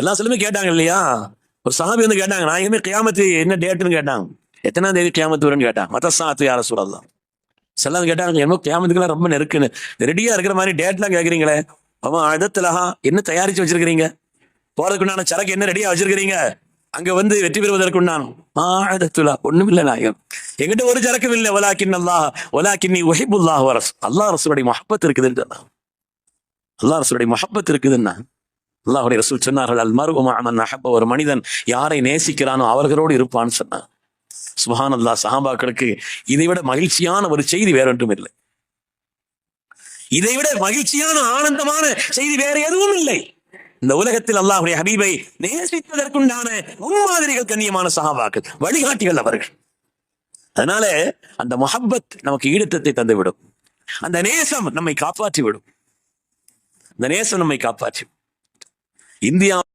எல்லா சிலமே கேட்டாங்க இல்லையா? ஒரு சஹாபி வந்து கேட்டாங்க நான் இனிமே கியாமத்து என்ன டேட்டுன்னு கேட்டாங்க. எத்தனாம் தேதி கியாமத்து வரும்னு கேட்டாங்க. மத்த சாத்து யார சொல்லலாம் செல்லாம் கேட்டாங்க என்னமோ கியாமத்துக்குலாம் ரொம்ப நெருக்குன்னு. ரெடியா இருக்கிற மாதிரி டேட்லாம் கேட்குறீங்களே அவன் அழுதத்துலஹா என்ன தயாரிச்சு வச்சிருக்கிறீங்க? போறதுக்குண்டான சரக்கு என்ன ரெடியா வச்சிருக்கிறீங்க? அங்க வந்து வெற்றி பெறுவதற்கு நான் ஆடத்துலா ஒண்ணும் இல்லை நாயகம். எங்கிட்ட ஒரு சரக்கும் இல்லை. ஒலாக்கின் அல்லாஹ் ஒலாக்கின் நீ ஒஹிபுல்லாஹ் வரஸ் அல்லாஹ் ரசூலுடைய மஹப்பத் இருக்குதுன்னு சொன்னான். அல்லாஹ் ரசூலுடைய மஹப்பத் இருக்குதுன்னா அல்லாஹுடைய ரசூல் சொன்னார்கள் அல் மரு அஹப்ப ஒரு மனிதன் யாரை நேசிக்கிறானோ அவர்களோடு இருப்பான்னு சொன்னான். சுஹான் அல்லாஹ் சஹாபாக்களுக்கு இதை விட மகிழ்ச்சியான ஒரு செய்தி வேறொன்றும் இல்லை. இதை விட மகிழ்ச்சியான ஆனந்தமான செய்தி வேற எதுவும் இல்லை. இந்த உலகத்தில் அல்லாஹுடைய ஹபீபை நேசிப்பதற்குண்டான முன்மாதிரிகள் கண்ணியமான சஹாபாக்கள் வழிகாட்டிகள் அவர்கள். அதனால அந்த மொஹப்பத் நமக்கு ஈடுத்தத்தை தந்துவிடும். அந்த நேசம் நம்மை காப்பாற்றி விடும் அந்த நேசம் நம்மை காப்பாற்றி இந்தியா